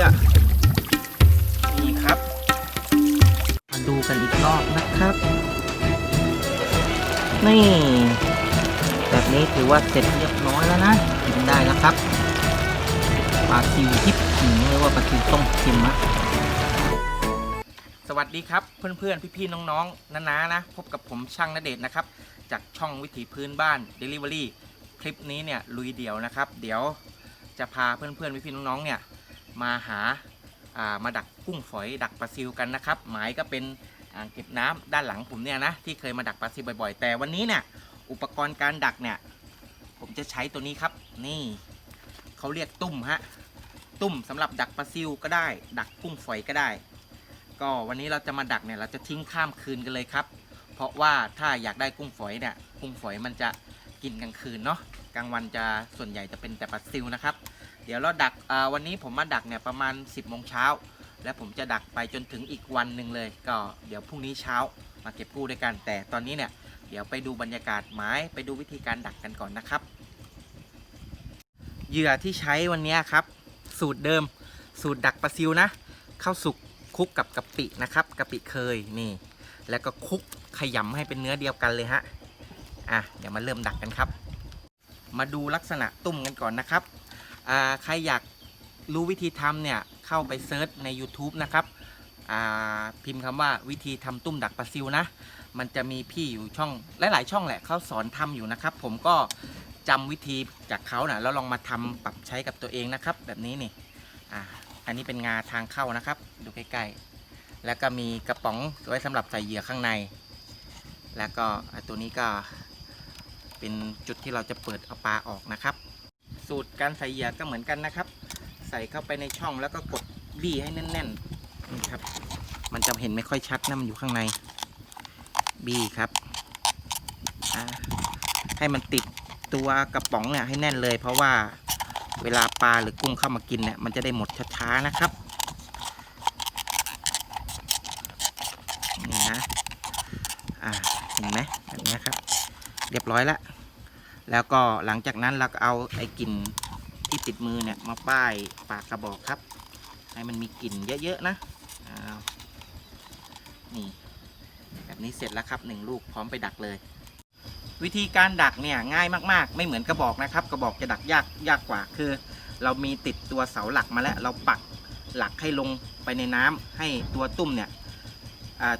ยอะ นี่ครับ มาดูกันอีกรอบนะครับ นี่ แบบนี้ถือว่าเสร็จเรียบร้อยแล้วนะกินได้แล้วครับปลาซิวทิพย์หรือว่าปลาซิวต้มเค็มอะสวัสดีครับเพื่อนๆ พี่ๆ น้องๆนานานะ พบกับผมช่างนเดชน์นะครับ จากช่องวิถีพื้นบ้าน Delivery คลิปนี้เนี่ยลุยเดี่ยวนะครับ เดี๋ยวจะพาเพื่อนๆ พี่ๆ น้องๆ เนี่ย มาหาามาดักกุ้งฝอยดักปลาซิวกันนะครับ หมายก็เป็นอ่างเก็บน้ำด้านหลังผมเนี่ยนะที่เคยมาดักปลาซิวบ่อยๆ แต่วันนี้เนี่ยอุปกรณ์การดักเนี่ยผมจะใช้ตัวนี้ครับ นี่เขาเรียกตุ้มฮะตุ่มสำหรับดักปลาซิวก็ได้ ดักกุ้งฝอยก็ได้ ก็วันนี้เราจะมาดักเนี่ยเราจะทิ้งข้ามคืนกันเลยครับ เพราะว่าถ้าอยากได้กุ้งฝอยเนี่ยกุ้งฝอยมันจะกินกลางคืนเนาะกลางวันจะส่วนใหญ่จะเป็นแต่ปลาซิวนะครับ เดี๋ยวเราดักวันนี้ผมมาดักเนี่ยประมาณ 10บโมงเช้า และผมจะดักไปจนถึงอีกวันหนึ่งเลย ก็เดี๋ยวพรุ่งนี้เช้ามาเก็บกู้ด้วยกัน แต่ตอนนี้เนี่ยเดี๋ยวไปดูบรรยากาศไม้ไปดูวิธีการดักกันก่อนนะครับเหยื่อที่ใช้วันนี้ครับ สูตรเดิม สูตรดักปลาซิวนะข้าวสุกคลุกกับกะปินะครับกะปิเคยนี่ แล้วก็คลุกขยำให้เป็นเนื้อเดียวกันเลยฮะอะเดี๋ยวมาเริ่มดักกันครับ มาดูลักษณะตุ่มกันก่อนนะครับ ใครอยากรู้วิธีทำเนี่ยเข้าไปเซิร์ชใน YouTube นะครับพิมพ์คำว่าวิธีทำตุ้มดักปลาซิวนะ มันจะมีพี่อยู่ช่องหลายๆช่องแหละเขาสอนทำอยู่นะครับ ผมก็จำวิธีจากเขานะแล้วลองมาทำปรับใช้กับตัวเองนะครับ แบบนี้นี่อ่าอันนี้เป็นงาทางเข้านะครับ ดูใกล้ๆ แล้วก็มีกระป๋องไว้สำหรับใส่เหยื่อข้างใน แล้วก็ตัวนี้ก็เป็นจุดที่เราจะเปิดเอาปลาออกนะครับ สูตรการใส่เหยื่อก็เหมือนกันนะครับ ใส่เข้าไปในช่องแล้วก็กดบี้ให้แน่นๆนี่ครับ มันจะเห็นไม่ค่อยชัดนะมันอยู่ข้างใน บี้ครับให้มันติดตัวกระป๋องเนี่ยให้แน่นเลย เพราะว่าเวลาปลาหรือกุ้งเข้ามากินเนี่ยมันจะได้หมดช้าๆนะครับนี่นะอ่าเห็นไหมแบบนี้ครับ เรียบร้อยแล้ว แล้วก็หลังจากนั้นเราก็เอาไอ้กลิ่นที่ติดมือเนี่ยมาป้ายปากกระบอกครับ ให้มันมีกลิ่นเยอะๆนะนี่แบบนี้เสร็จแล้วครับหนึ่งลูกพร้อมไปดักเลย วิธีการดักเนี่ยง่ายมากๆ ไม่เหมือนกระบอกนะครับ กระบอกจะดักยากยากกว่าคือ เรามีติดตัวเสาหลักมาแล้ว เราปักหลักให้ลงไปในน้ำให้ตัวตุ้มเนี่ย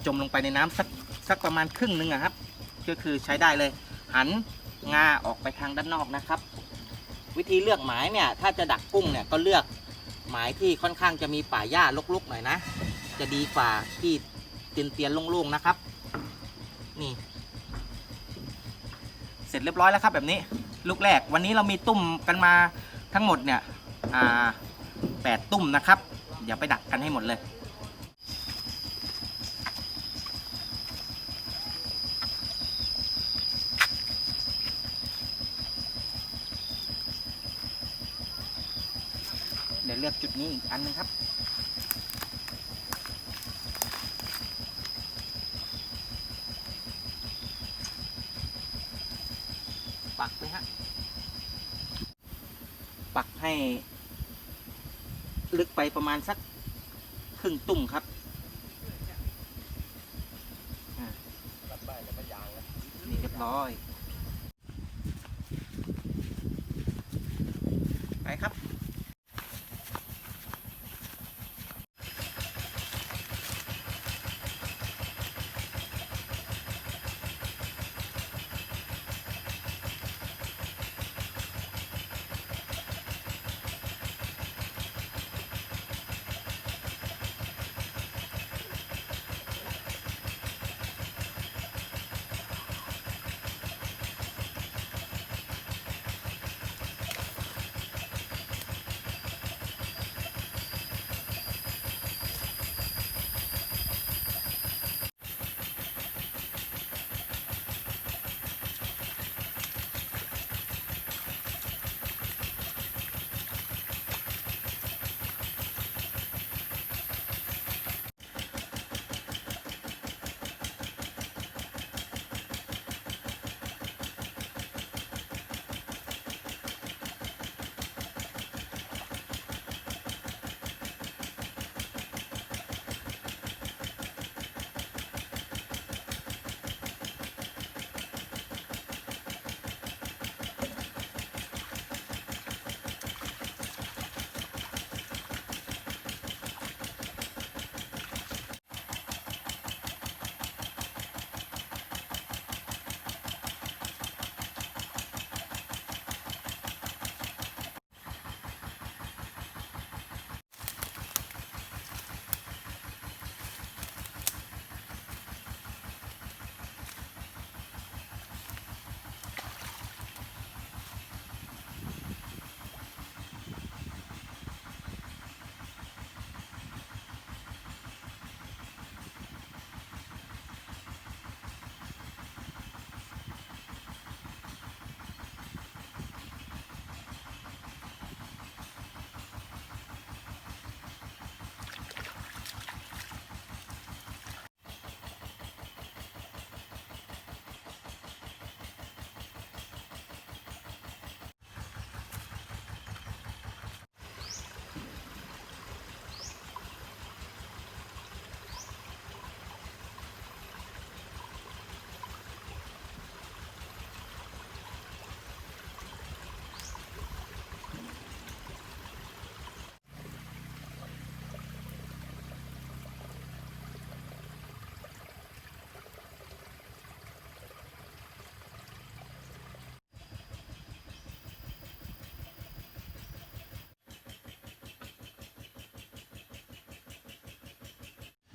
จมลงไปในน้ำสักสักประมาณครึ่งหนึงอะครับ ก็คือใช้ได้เลย หัน งาออกไปทางด้านนอกนะครับ วิธีเลือกหมายเนี่ยถ้าจะดักกุ้งเนี่ยก็เลือกหมายที่ค่อนข้างจะมีป่าหญ้ารกๆหน่อยนะ จะดีกว่าที่เตียนเตียๆโล่งๆนะครับ นี่ เสร็จเรียบร้อยแล้วครับแบบนี้ ลูกแรกวันนี้เรามีตุ้มกันมาทั้งหมดเนี่ยอ่าแปดตุ้มนะครับเดี๋ยวไปดักกันให้หมดเลย เดี๋ยวเลื อันนึงครับ ปักเลยฮะ ปักให้ ลึกไปประมาณสักครึ่งตุ่มครับอ่านี่เรียบร้อย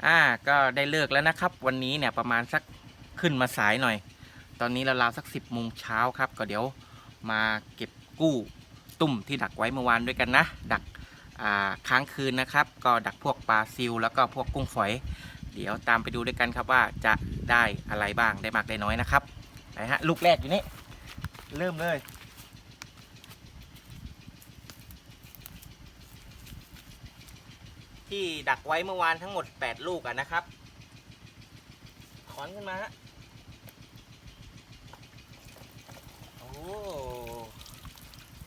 อ่าก็ได้เลิกแล้วนะครับ วันนี้เนี่ยประมาณสักขึ้นมาสายหน่อย ตอนนี้ราวๆสัก10โมงเช้าครับ ก็เดี๋ยวมาเก็บกู้ตุ่มที่ดักไว้เมื่อวานด้วยกันนะ ดักค้างคืนนะครับ ก็ดักพวกปลาซิวแล้วก็พวกกุ้งฝอย เดี๋ยวตามไปดูด้วยกันครับว่าจะได้อะไรบ้างได้มากได้น้อยนะครับไปฮะลูกแรกอยู่นี่เริ่มเลย ที่ดักไว้เมื่อวานทั้งหมด 8 ลูกอะนะครับ ถอนขึ้นมาฮะโอ้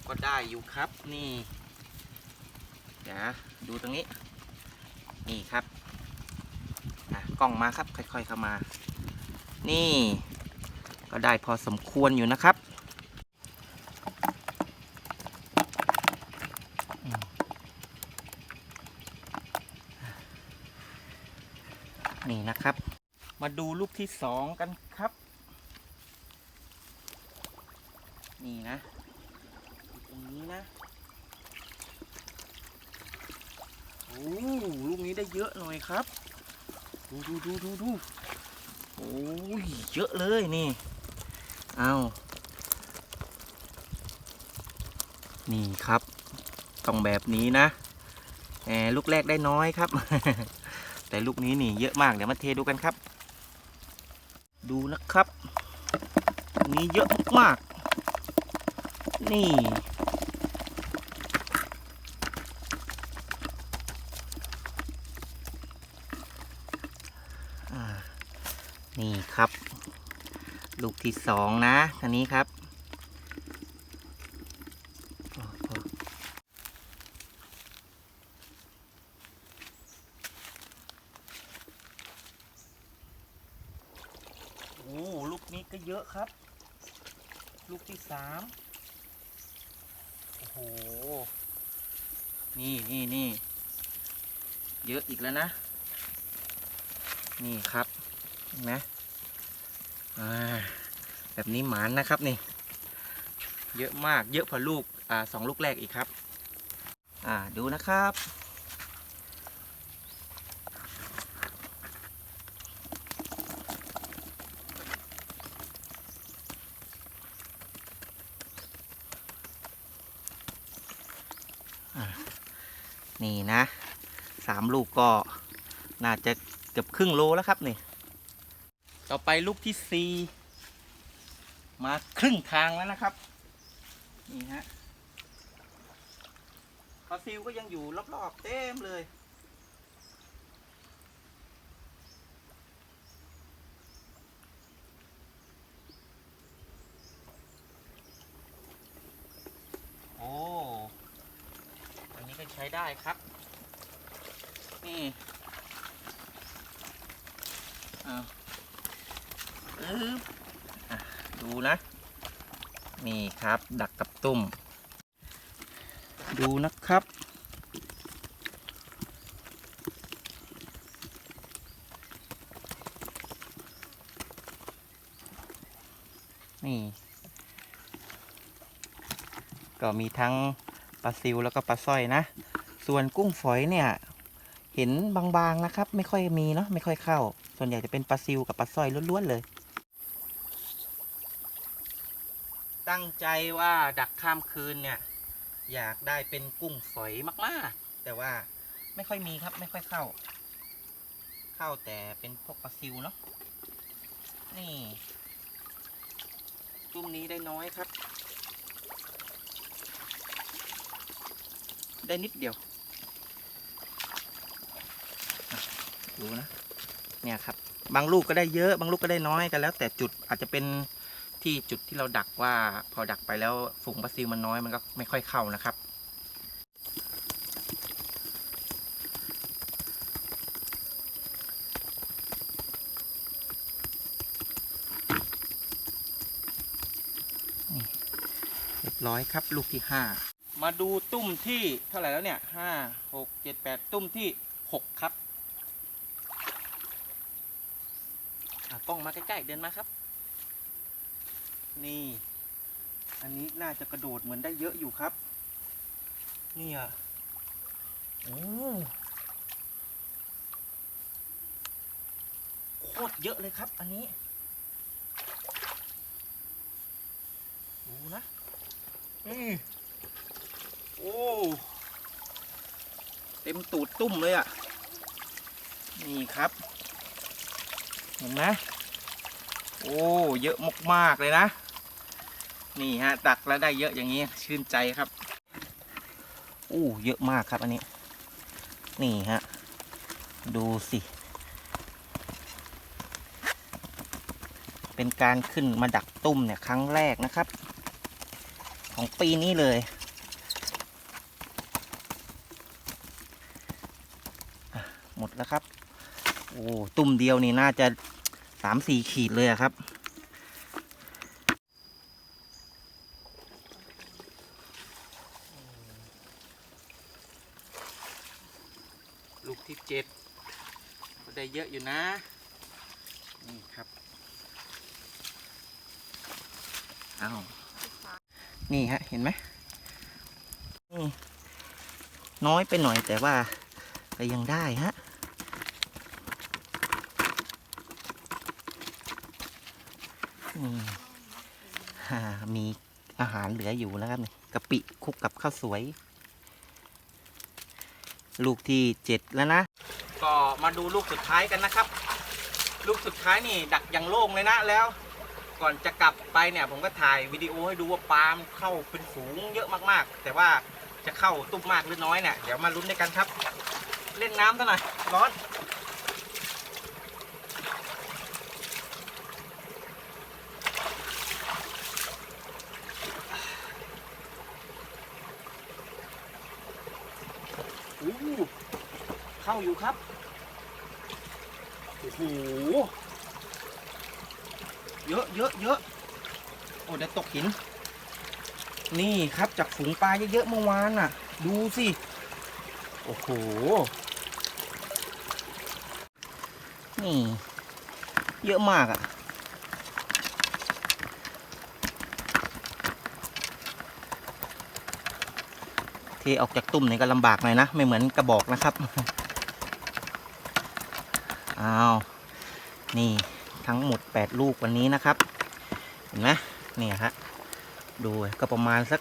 ก็ได้อยู่ครับนี่เดี๋ยวดูตรงนี้ นี่ครับอะกล้องมาครับ ค่อยๆเข้ามา นี่ ก็ได้พอสมควรอยู่นะครับอืมนี่นะครับ มา ดูลูกที่สองกันครับ นี่นะตรงนี้นะโอ้ลูกนี้ได้เยอะหน่อยครับ ดูดูดูดูดูโอ้ยเยอะเลยนี่ เอานี่ครับต้องแบบนี้นะแหมลูกแรกได้น้อยครับ แต่ลูกนี้นี่เยอะมาก เดี๋ยวมาเทดูกันครับ ดูนะครับ มีเยอะมากๆนี่ นี่ครับ ลูกที่สองนะท่านี้ครับโอ้โหโอ้ลูกนี้ก็เยอะ ครับ ลูกที่สามโอ้โห นี่นี่นี่เยอะอีกแล้วนะ นี่ครับเห็นไหมอ่าแบบนี้หมานนะครับนี่ เยอะมากเยอะกว่าลูกอ่าสองลูกแรกอีกครับ อ่าดูนะครับ นี่นะสามลูกก็น่าจะเกือบครึ่งโลแล้วครับนี่ ต่อไปลูกที่สี่มาครึ่งทางแล้วนะครับ นี่ฮะปลาซิลก็ยังอยู่รอบๆเต็มเลย โอ้อันนี้ก็ใช้ได้ ครับ นี่อ่าอึ๊บอะดูนะ นี่ครับ ดักกับตุ่ม ดูนะครับ นี่ก็มีทั้งปลาซิวแล้วก็ปลาสร้อยนะ ส่วนกุ้งฝอยเนี่ย เห็นบางๆนะครับ ไม่ค่อยมีเนาะไม่ค่อยเข้า ส่วนใหญ่จะเป็นปลาซิวกับปลาสร้อยล้วนๆเลย ตั้งใจว่าดักข้ามคืนเนี่ย อยากได้เป็นกุ้งฝอยมากๆ แต่ว่าไม่ค่อยมีครับ ไม่ค่อยเข้า เข้าแต่เป็นพวกปลาซิวเนาะนี่ตุ้มนี้ได้น้อยครับ ได้นิดเดียว ดูนะ เนี่ยครับ บางลูกก็ได้เยอะ บางลูกก็ได้น้อยกันแล้ว แต่จุดอาจจะเป็นที่จุดที่เราดักว่า พอดักไปแล้วฝูงปลาซิลมันน้อยมันก็ไม่ค่อยเข้านะครับเรียบร้อยครับ ลูกที่ห้ามาดูตุ้มที่เท่าไหร่แล้วเนี่ยห้าหกเจ็ดแปดตุ้มที่หกครับ อะ กล้องมาใกล้ๆเดินมาครับ นี่ อันนี้น่าจะกระโดดเหมือนได้เยอะอยู่ครับ นี่อะโอ้โคตรเยอะเลยครับ อันนี้ดูนะอืมโอ้เต็มตูดตุ้มเลยอะ นี่ครับ เห็นไหม โอ้เยอะมากๆเลยนะ นี่ฮะตักแล้วได้เยอะอย่างนี้ชื่นใจครับโอ้เยอะมากครับอันนี้ นี่ฮะ ดูสิ เป็นการขึ้นมาดักตุ้มเนี่ยครั้งแรกนะครับ ของปีนี้เลย หมดแล้วครับ โอ้ ตุ้มเดียวนี่น่าจะ สามสี่ขีดเลยอะครับ ลูกที่เจ็ดก็ได้เยอะอยู่นะ นี่ครับอ้าวนี่ฮะ เห็นไหมนี่น้อยไปหน่อยแต่ว่าก็ยังได้ฮะ มีอาหารเหลืออยู่แล้วครับนี่กะปิคุกกับข้าวสวย ลูกที่เจ็ดแล้วนะ ก็มาดูลูกสุดท้ายกันนะครับ ลูกสุดท้ายนี่ดักอย่างโล่งเลยนะแล้ว ก่อนจะกลับไปเนี่ย ผมก็ถ่ายวิดีโอให้ดูว่าปลามเข้าเป็นฝูงเยอะมากๆ แต่ว่าจะเข้าตุ้มมากหรือน้อยเนี่ยเดี๋ยวมาลุ้นด้วยกันครับ เล่นน้ำซะหน่อยร้อน อู้เข้าอยู่ครับโอ้โหเยอะเยอะเยอะโอ้เดี๋ยวตกหิน นี่ครับจากฝูงปลาเยอะๆเมื่อวานน่ะ ดูสิ โอ้โห นี่ เยอะมากอะ่ะ ทีออกจากตุ่มนี่ก็ลำบากหน่อยนะ ไม่เหมือนกระบอกนะครับอ้าวนี่ทั้งหมด 8 ลูกวันนี้นะครับ เห็นไหมเนี่ยฮะดูก็ประมาณสัก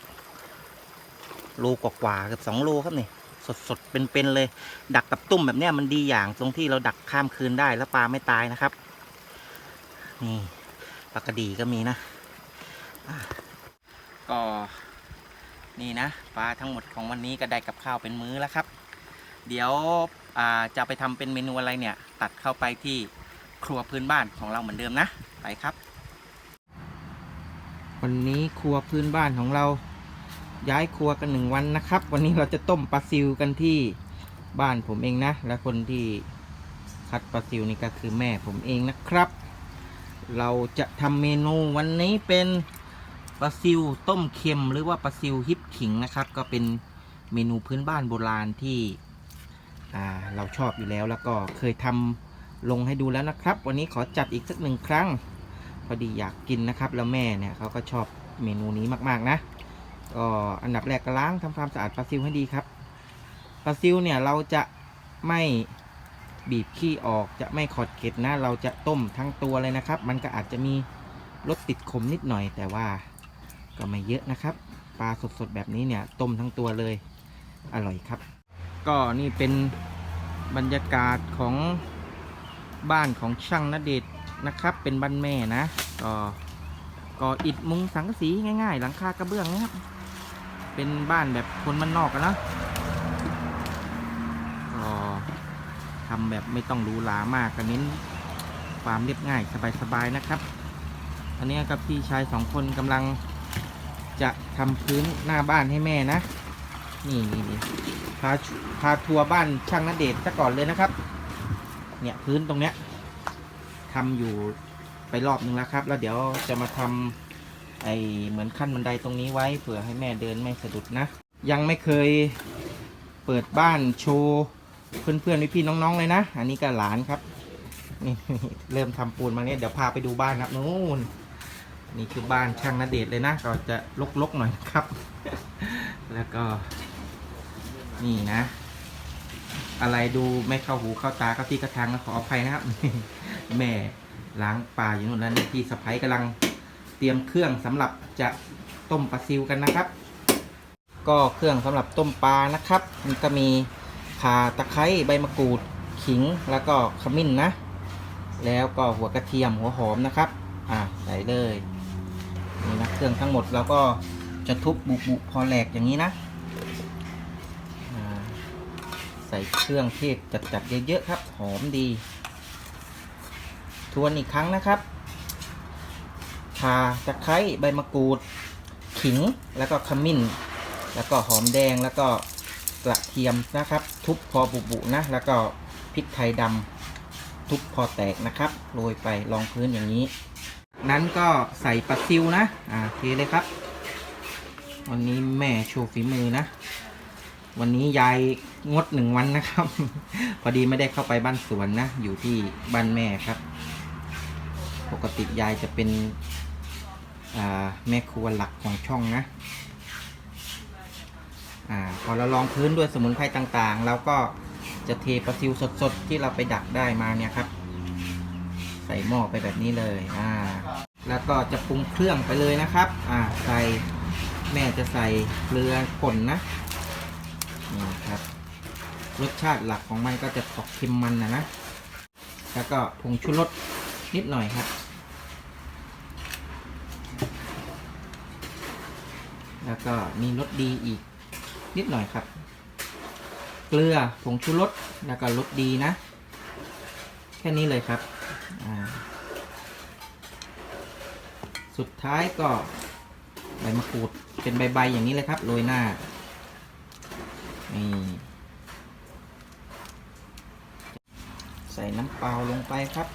โลกกว่าๆเกับ2โลครับนี่สดสดๆเป็นๆเลย ดักกับตุ่มแบบเนี้ยมันดีอย่างตรงที่เราดักข้ามคืนได้แล้วปลาไม่ตายนะครับ นี่ปลากระดีก็มีนะก็ นี่นะปลาทั้งหมดของวันนี้ก็ได้กับข้าวเป็นมื้อแล้วครับ เดี๋ยวจะไปทำเป็นเมนูอะไรเนี่ย ตัดเข้าไปที่ครัวพื้นบ้านของเราเหมือนเดิมนะ ไปครับ วันนี้ครัวพื้นบ้านของเราย้ายครัวกันหนึ่งวันนะครับ วันนี้เราจะต้มปลาซิวกันที่บ้านผมเองนะ และคนที่คัดปลาซิวนี่ก็คือแม่ผมเองนะครับ เราจะทำเมนูวันนี้เป็น ปลาซิวต้มเค็มหรือว่าปลาซิวฮิปขิงนะครับ ก็เป็นเมนูพื้นบ้านโบราณที่เราชอบอยู่แล้วแล้วก็เคยทำลงให้ดูแล้วนะครับ วันนี้ขอจัดอีกสักหนึ่งครั้ง พอดีอยากกินนะครับ แล้วแม่เนี่ยเขาก็ชอบเมนูนี้มากๆนะก็อันดับแรกก็ล้างทำความสะอาดปลาซิวให้ดีครับปลาซิวเนี่ยเราจะไม่บีบขี้ออกจะไม่ขอดเกล็ดนะ เราจะต้มทั้งตัวเลยนะครับ มันก็อาจจะมีรสติดขมนิดหน่อยแต่ว่า ก็ไม่เยอะนะครับ ปลาสดๆแบบนี้เนี่ยต้มทั้งตัวเลยอร่อยครับ ก็นี่เป็นบรรยากาศของบ้านของช่างนเดชน์นะครับ เป็นบ้านแม่นะ ก็ก่ออิฐมุงสังกะสีง่าย ๆ หลังคากระเบื้องนะครับ เป็นบ้านแบบคนมันนอกกันนะก็ทำแบบไม่ต้องรูหรามากกันเน้นความเรียบง่ายสบายๆนะครับอันนี้กับพี่ชายสองคนกำลัง จะทำพื้นหน้าบ้านให้แม่นะ นี่นี่นี่พาพาทัวร์บ้านช่างนเดชซะก่อนเลยนะครับ เนี่ยพื้นตรงเนี้ยทำอยู่ไปรอบนึงแล้วครับ แล้วเดี๋ยวจะมาทำไอเหมือนขั้นบันไดตรงนี้ไว้เผื่อให้แม่เดินไม่สะดุดนะ ยังไม่เคยเปิดบ้านโชว์เพื่อนๆพี่ๆน้องๆเลยนะ อันนี้ก็หลานครับนี่เริ่มทำปูนมาเนี่ยเดี๋ยวพาไปดูบ้านครับนู่น นี่คือบ้านช่างนาเดชเลยนะ ก็จะลกๆหน่อยครับ แล้วก็ นี่นะ อะไรดูไม่เข้าหูเข้าตาเข้าที่กระทางก็ขออภัยนะครับ แม่ล้างปลาอยู่นู่นแล้วนี่ที่สะพ้ยกำลังเตรียมเครื่องสำหรับจะต้มปลาซิวกันนะครับ ก็เครื่องสำหรับต้มปลานะครับ มันก็มีข่าตะไคร้ใบมะกรูดขิงแล้วก็ขมิ้นนะ แล้วก็หัวกระเทียมหัวหอมนะครับ อ่าใส่เลย นี่นะเครื่องทั้งหมดเราก็จะทุบบุบุพอแหลกอย่างนี้นะใส่เครื่องเทศจัดๆเยอะๆครับ หอมดี ทวนอีกครั้งนะครับข่าตะไคร้ใบมะกรูด ขิงแล้วก็ขมิ้น แล้วก็หอมแดงแล้วก็กระเทียมนะครับ ทุบพอบุบุๆนะ แล้วก็พริกไทยดำทุบพอแตกนะครับโรยไปรองพื้นอย่างนี้ นั้นก็ใส่ปลาซิวนะ อ่าเทเลยครับ วันนี้แม่โชว์ฝีมือนะ วันนี้ยายงดหนึ่งวันนะครับ พอดีไม่ได้เข้าไปบ้านสวนนะ อยู่ที่บ้านแม่ครับ ปกติยายจะเป็นอ่าแม่ครัวหลักของช่องนะอ่าพอเราลองพื้นด้วยสมุนไพรต่างๆ เราก็จะเทปลาซิวสดๆ ที่เราไปดักได้มาเนี่ยครับ ใส่หม้อไปแบบนี้เลยอ่าแล้วก็จะปรุงเครื่องไปเลยนะครับอ่าใส่แม่จะใส่เกลือป่นนะนี่ครับรสชาติหลักของมันก็จะออกเค็มมันนะนะ แล้วก็ผงชูรสนิดหน่อยครับ แล้วก็มีรสดีอีกนิดหน่อยครับ เกลือผงชูรสแล้วก็รสดีนะ แค่นี้เลยครับ สุดท้ายก็ใบมะกรูดเป็นใบ ๆ อย่างนี้เลยครับ โรยหน้า นี่ ใส่น้ำเปล่าลงไปครับ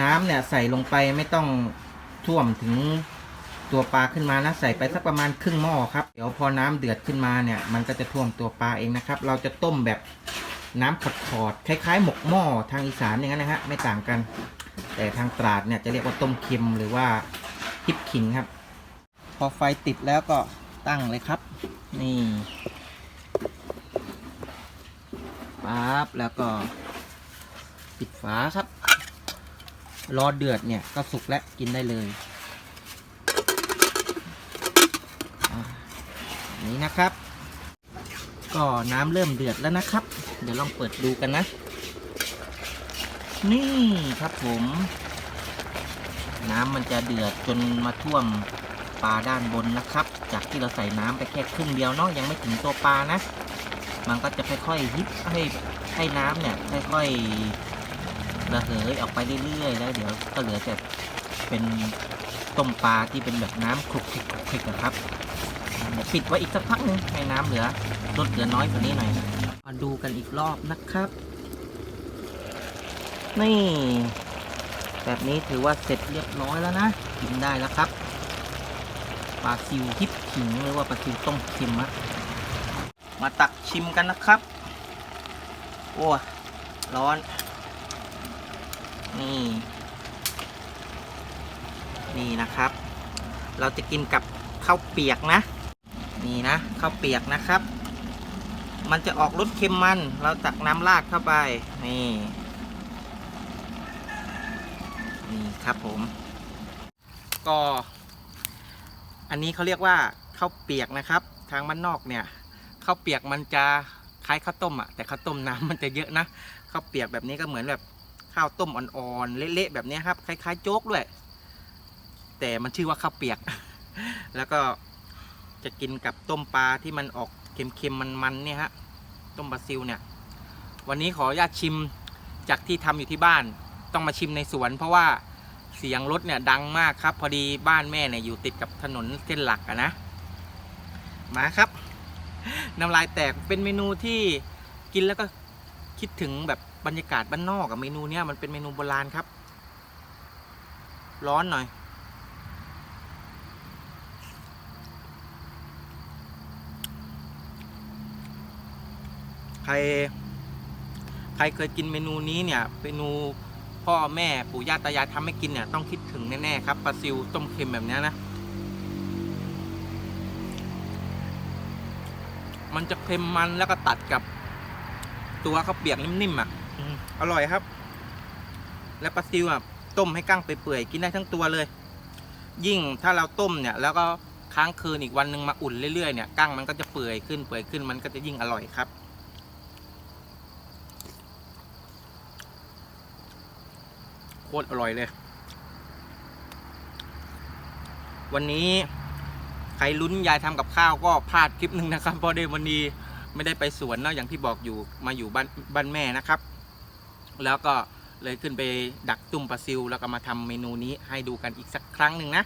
น้ำเนี่ยใส่ลงไปไม่ต้องท่วมถึง ตัวปลาขึ้นมานะใส่ไปสักประมาณครึ่งหม้อครับเดี๋ยวพอน้ำเดือดขึ้นมาเนี่ยมันก็จะท่วมตัวปลาเองนะครับ เราจะต้มแบบน้ำขอดๆคล้ายๆ หมกหม้อทางอีสานอย่างนั้นนะฮะไม่ต่างกัน แต่ทางตราดเนี่ยจะเรียกว่าต้มเค็มหรือว่าพริกขิงครับ พอไฟติดแล้วก็ตั้งเลยครับ นี่ปั๊บแล้วก็ปิดฝาครับ รอเดือดเนี่ยก็สุกแล้วกินได้เลยอ่า นี่นะครับ ก็น้ำเริ่มเดือดแล้วนะครับ เดี๋ยวลองเปิดดูกันนะ นี่ครับผม น้ำมันจะเดือดจนมาท่วมปลาด้านบนนะครับ จากที่เราใส่น้ำไปแค่ครึ่งเดียวเนาะยังไม่ถึงตัวปลานะ มันก็จะค่อยๆยิบให้ให้น้ำเนี่ยค่อยๆระเหยออกไปเรื่อยๆแล้วเดี๋ยวก็เหลือแต่เป็นต้มปลาที่เป็นแบบน้ำคลุกคลิกคลุกคลิกนะครับ ปิดไว้อีกสักพักหนึงให้น้ำเหลือลดเหลือน้อยกว่านี้หน่อยมาดูกันอีกรอบนะครับ นี่ แบบนี้ถือว่าเสร็จเรียบร้อยแล้วนะกินได้แล้วครับปลาซิวฮิปขิงหรือว่าปลาซิวต้มเค็มอะมาตักชิมกันนะครับ โอ้ร้อน นี่ นี่นะครับ เราจะกินกับข้าวเปียกนะ นี่นะข้าวเปียกนะครับ มันจะออกรสเค็มมัน เราตักน้ำราดเข้าไป นี่ นี่ครับผม ก็ อันนี้เขาเรียกว่าข้าวเปียกนะครับ ทางบ้านนอกเนี่ยข้าวเปียกมันจะคล้ายข้าวต้มอะแต่ข้าวต้มน้ำมันจะเยอะนะข้าวเปียกแบบนี้ก็เหมือนแบบข้าวต้มอ่อนๆเละๆแบบนี้ครับ คล้ายๆโจ๊กด้วย แต่มันชื่อว่าข้าวเปียก แล้วก็ จะกินกับต้มปลาที่มันออกเค็มๆมันๆเนี่ยฮะต้มปลาซิวเนี่ย วันนี้ขออนุญาตชิมจากที่ทำอยู่ที่บ้าน ต้องมาชิมในสวน เพราะว่าเสียงรถเนี่ยดังมากครับ พอดีบ้านแม่เนี่ยอยู่ติดกับถนนเส้นหลักอะนะมาครับน้ำลายแตกเป็นเมนูที่กินแล้วก็คิดถึงแบบบรรยากาศบ้านนอกอะเมนูเนี้ยมันเป็นเมนูโบราณครับ ร้อนหน่อย คร ใครเคยกินเมนูนี้เนี่ยเมนูพ่อแม่ปู่ย่าตายายทำให้กินเนี่ยต้องคิดถึงแน่ๆครับปลาซิวต้มเค็มแบบนี้นะ มันจะเค็มมันแล้วก็ตัดกับ ตัวข้าวเปียกนิ่มๆอะอร่อยครับ และปลาซิวอะต้มให้กั้งไปเปื่อยกินได้ทั้งตัวเลย ยิ่งถ้าเราต้มเนี่ย แล้วก็ค้างคืนอีกวันหนึ่งมาอุ่นเรื่อยๆเนี่ยกั้งมันก็จะเปื่อยขึ้นเปื่อยขึ้นมันก็จะยิ่งอร่อยครับ โคตรอร่อยเลย วันนี้ ใครลุ้นยายทำกับข้าวก็พลาดคลิปหนึ่งนะครับเพราะได้วันนี้ไม่ได้ไปสวนเนาะอย่างที่บอกอยู่มาอยู่บ้านบ้านแม่นะครับ แล้วก็เลยขึ้นไปดักตุ่มปลาซิว แล้วก็มาทำเมนูนี้ให้ดูกันอีกสักครั้งหนึ่งนะ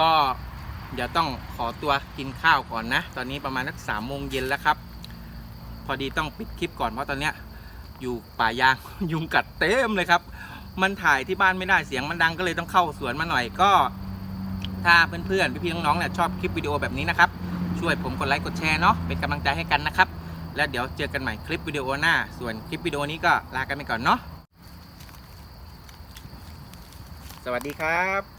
ก็ เดี๋ยวต้องขอตัวกินข้าวก่อนนะ ตอนนี้ประมาณนักสามโมงเย็นแล้วครับ พอดีต้องปิดคลิปก่อนเพราะตอนเนี้ยอยู่ป่ายาง ยุงกัดเต็มเลยครับ มันถ่ายที่บ้านไม่ได้เสียงมันดังก็เลยต้องเข้าสวนมาหน่อยก็ ถ้าเพื่อนๆพี่ๆน้องๆเนี่ยชอบคลิปวิดีโอแบบนี้นะครับ ช่วยผมกดไลค์กดแชร์เนาะเป็นกำลังใจให้กันนะครับ แล้วเดี๋ยวเจอกันใหม่คลิปวิดีโอหน้า ส่วนคลิปวิดีโอนี้ก็ลากันไปก่อนเนาะสวัสดีครับ